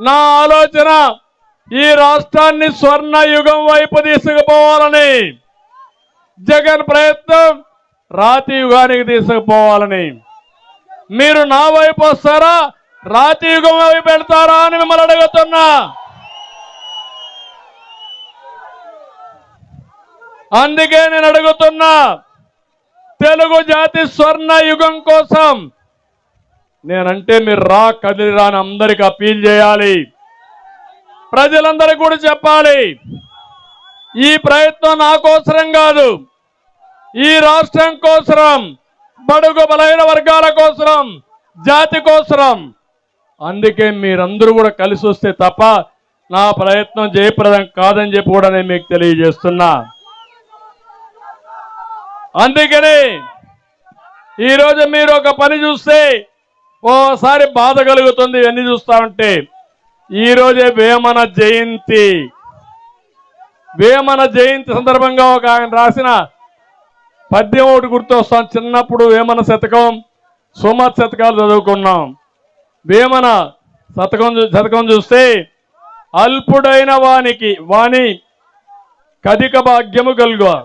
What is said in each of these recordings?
నా ఆలోచన ఈ రాష్ట్రాన్ని స్వర్ణ యుగం వైపు తీసుకుపోవాలని. జగన్ ప్రయత్నం రాతి యుగానికి తీసుకుపోవాలని. మీరు నా వైపు వస్తారా? రాతి యుగం వైపు వెళ్తారా అని మిమ్మల్ని అడుగుతున్నా. అందుకే నేను అడుగుతున్నా తెలుగు జాతి స్వర్ణ యుగం కోసం నేనంటే మీరు రా కదిలిరా అని అందరికి అప్పీల్ చేయాలి. ప్రజలందరికీ కూడా చెప్పాలి. ఈ ప్రయత్నం నా కోసరం కాదు. ఈ రాష్ట్రం కోసరం బడుగు బలైన వర్గాల కోసరం జాతి కోసరం. అందుకే మీరందరూ కూడా కలిసి వస్తే తప్ప నా ప్రయత్నం జయప్రదం కాదని చెప్పి కూడా నేను మీకు తెలియజేస్తున్నా. అందుకని ఈరోజు మీరు ఒక పని చూస్తే ఓసారి బాధ కలుగుతుంది ఇవన్నీ చూస్తా ఉంటే. ఈరోజే వేమన జయంతి. వేమన జయంతి సందర్భంగా ఒక ఆయన రాసిన పద్యం ఒకటి గుర్తొస్తాం. చిన్నప్పుడు వేమన శతకం సుమత్ శతకాలు చదువుకున్నాం. వేమన శతకం చూ- శతకం చూస్తే అల్పుడైన వానికి వాని కధిక భాగ్యము కలుగు.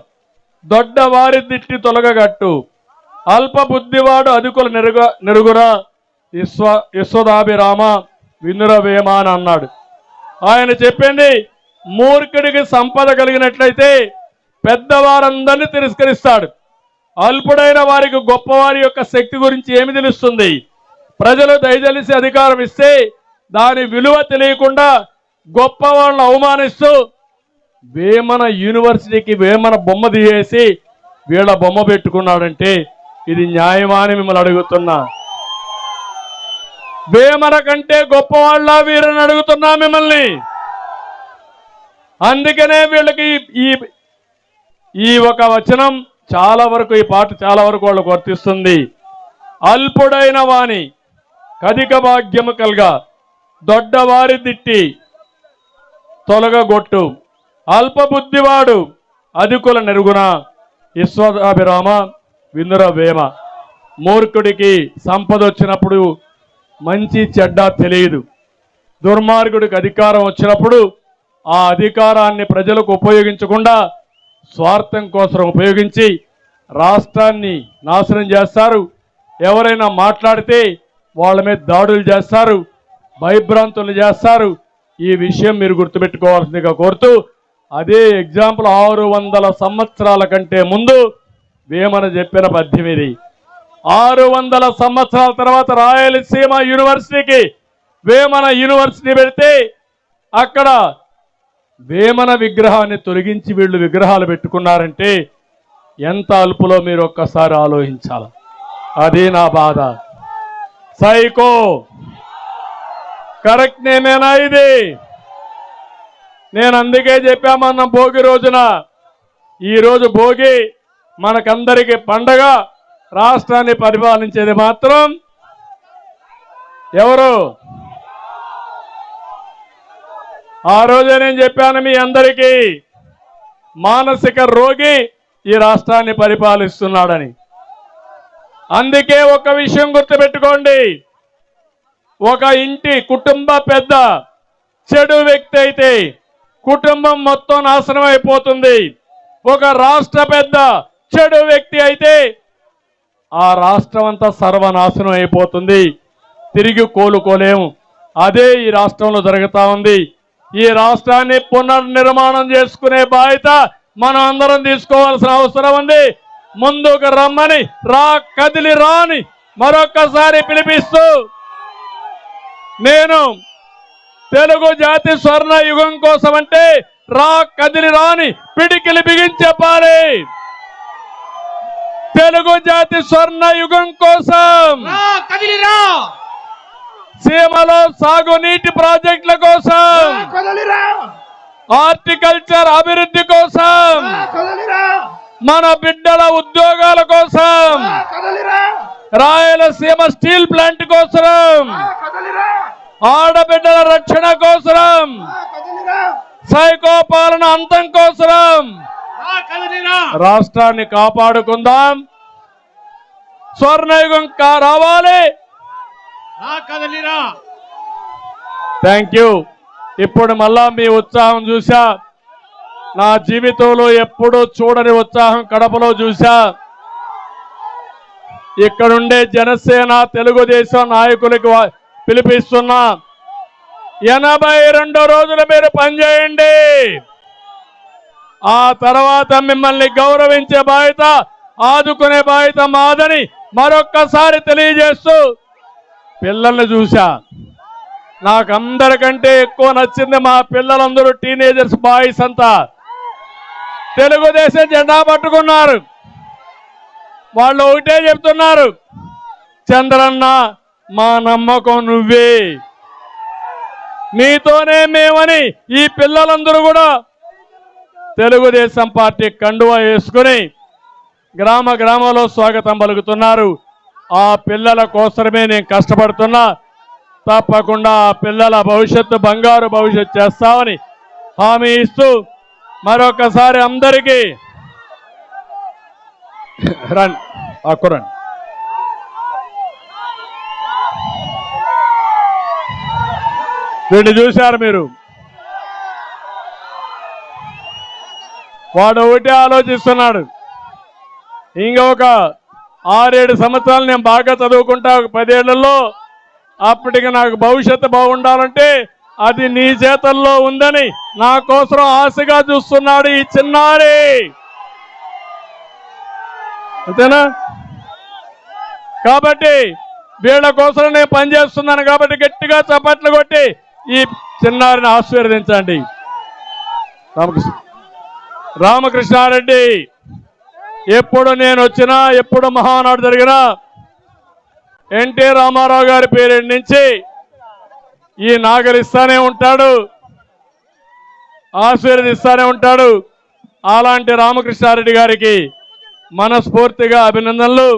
దొడ్డ వారి దిట్టి తొలగగట్టు అల్ప బుద్ధివాడు అదుకులు నెరుగ నెరుగురా. విశ్వ విశ్వదాభిరామ వినుర అని అన్నాడు. ఆయన చెప్పండి మూర్ఖుడికి సంపద కలిగినట్లయితే పెద్దవారందరినీ తిరస్కరిస్తాడు. అల్పుడైన వారికి గొప్పవారి యొక్క శక్తి గురించి ఏమి తెలుస్తుంది? ప్రజలు దయచేసి అధికారం ఇస్తే దాని విలువ తెలియకుండా గొప్ప వాళ్ళని అవమానిస్తూ వేమన యూనివర్సిటీకి వేమన బొమ్మ తీసేసి వీళ్ళ బొమ్మ పెట్టుకున్నాడంటే ఇది న్యాయమా అని మిమ్మల్ని అడుగుతున్నా. భీమర కంటే గొప్పవాళ్ళ వీరని అడుగుతున్నా మిమ్మల్ని. అందుకనే వీళ్ళకి ఈ ఈ ఒక వచనం చాలా వరకు ఈ పాట చాలా వరకు వాళ్ళకు వర్తిస్తుంది. అల్పుడైన వాణి కధిక భాగ్యము కల్గా దొడ్డవారి దిట్టి తొలగగొట్టు. అల్పబుద్ధివాడు అధికుల నెరుగున విశ్వదాభిరామ విందుర వేమ. మూర్ఖుడికి సంపద వచ్చినప్పుడు మంచి చెడ్డ తెలియదు. దుర్మార్గుడికి అధికారం వచ్చినప్పుడు ఆ అధికారాన్ని ప్రజలకు ఉపయోగించకుండా స్వార్థం కోసం ఉపయోగించి రాష్ట్రాన్ని నాశనం చేస్తారు. ఎవరైనా మాట్లాడితే వాళ్ళ మీద దాడులు చేస్తారు భయభ్రాంతులు చేస్తారు. ఈ విషయం మీరు గుర్తుపెట్టుకోవాల్సిందిగా కోరుతూ అదే ఎగ్జాంపుల్ ఆరు వందల సంవత్సరాల కంటే ముందు వేమన చెప్పిన పద్యం ఇది. ఆరు వందల సంవత్సరాల తర్వాత రాయలసీమ యూనివర్సిటీకి వేమన యూనివర్సిటీ పెడితే అక్కడ వేమన విగ్రహాన్ని తొలగించి వీళ్ళు విగ్రహాలు పెట్టుకున్నారంటే ఎంత అల్పులో మీరు ఒక్కసారి ఆలోచించాల? అది నా బాధ. సైకో కరెక్ట్ నేమేనా ఇది? నేను అందుకే చెప్పామన్న భోగి రోజున. ఈరోజు భోగి మనకందరికీ పండగ. రాష్ట్రాన్ని పరిపాలించేది మాత్రం ఎవరు? ఆ రోజే నేను చెప్పాను మీ అందరికీ మానసిక రోగి ఈ రాష్ట్రాన్ని పరిపాలిస్తున్నాడని. అందుకే ఒక విషయం గుర్తుపెట్టుకోండి. ఒక ఇంటి కుటుంబ పెద్ద చెడు వ్యక్తి అయితే కుటుంబం మొత్తం నాశనం అయిపోతుంది. ఒక రాష్ట్ర పెద్ద చెడు వ్యక్తి అయితే ఆ రాష్ట్రం అంతా సర్వనాశనం అయిపోతుంది. తిరిగి కోలుకోలేము. అదే ఈ రాష్ట్రంలో జరుగుతూ ఉంది. ఈ రాష్ట్రాన్ని పునర్నిర్మాణం చేసుకునే బాధ్యత మనం అందరం తీసుకోవాల్సిన అవసరం ఉంది. ముందుకు రమ్మని రా కదిలి రాని మరొక్కసారి పిలిపిస్తూ నేను తెలుగు జాతి స్వర్ణ యుగం కోసం అంటే రా కదిలి రాని పిడికిలి బిగించెప్పాలి తెలుగు జాతి స్వర్ణ యుగం కోసం కదిలిరా సీమలో సాగునీటి ప్రాజెక్టుల కోసం హార్టికల్చర్ అభివృద్ధి కోసం మన బిడ్డల ఉద్యోగాల కోసం రాయలసీమ స్టీల్ ప్లాంట్ కోసం ఆడబిడ్డల రక్షణ కోసం సైకో పాలన అంతం కోసం రాష్ట్రాన్ని కాపాడుకుందాం. స్వర్ణయుగం రావాలి. థ్యాంక్ యూ ఇప్పుడు మళ్ళా మీ ఉత్సాహం చూసా నా జీవితంలో ఎప్పుడూ చూడని ఉత్సాహం కడపలో చూసా ఇక్కడుండే జనసేన తెలుగుదేశం నాయకులకు పిలిపిస్తున్నా. ఎనభై రెండు రోజులు మీరు పనిచేయండి. ఆ తర్వాత మిమ్మల్ని గౌరవించే బాధ్యత ఆదుకునే బాధ్యత మాదని మరొక్కసారి తెలియజేస్తూ పిల్లల్ని చూశా. నాకు అందరికంటే ఎక్కువ నచ్చింది మా పిల్లలందరూ టీనేజర్స్ బాయ్స్ అంతా. తెలుగుదేశం జెండా పట్టుకున్నారు. వాళ్ళు ఒకటే చెప్తున్నారు చంద్రన్న మా నమ్మకం నువ్వే. నీతోనే మేమని ఈ పిల్లలందరూ కూడా తెలుగుదేశం పార్టీ కండువా వేసుకుని గ్రామ గ్రామంలో స్వాగతం పలుకుతున్నారు. ఆ పిల్లల కోసమే నేను కష్టపడుతున్నా. తప్పకుండా ఆ పిల్లల భవిష్యత్తు బంగారు భవిష్యత్తు చేస్తామని హామీ ఇస్తూ మరొకసారి అందరికీ రండి అక్కురండి వీడిని చూశారు మీరు? వాడు ఒకటే ఆలోచిస్తున్నాడు. ఇంకొక ఆరేడు సంవత్సరాలు నేను బాగా చదువుకుంటా ఒక పదేళ్ళలో అప్పటికి నాకు భవిష్యత్తు బాగుండాలంటే అది నీ చేతల్లో ఉందని నా కోసం ఆశగా చూస్తున్నాడు ఈ చిన్నారి. అంతేనా? కాబట్టి వీళ్ళ కోసం నేను పనిచేస్తున్నాను కాబట్టి గట్టిగా చప్పట్లు కొట్టి ఈ చిన్నారిని ఆశీర్వదించండి. రామకృష్ణ. రామకృష్ణారెడ్డి. ఎప్పుడు నేను వచ్చినా ఎప్పుడు మహానాడు జరిగినా ఎన్టీ రామారావు గారి పేరు నుంచి ఈ నాగరిస్తానే ఉంటాడు ఆశీర్వదిస్తానే ఉంటాడు. అలాంటి రామకృష్ణారెడ్డి గారికి మనస్ఫూర్తిగా అభినందనలు.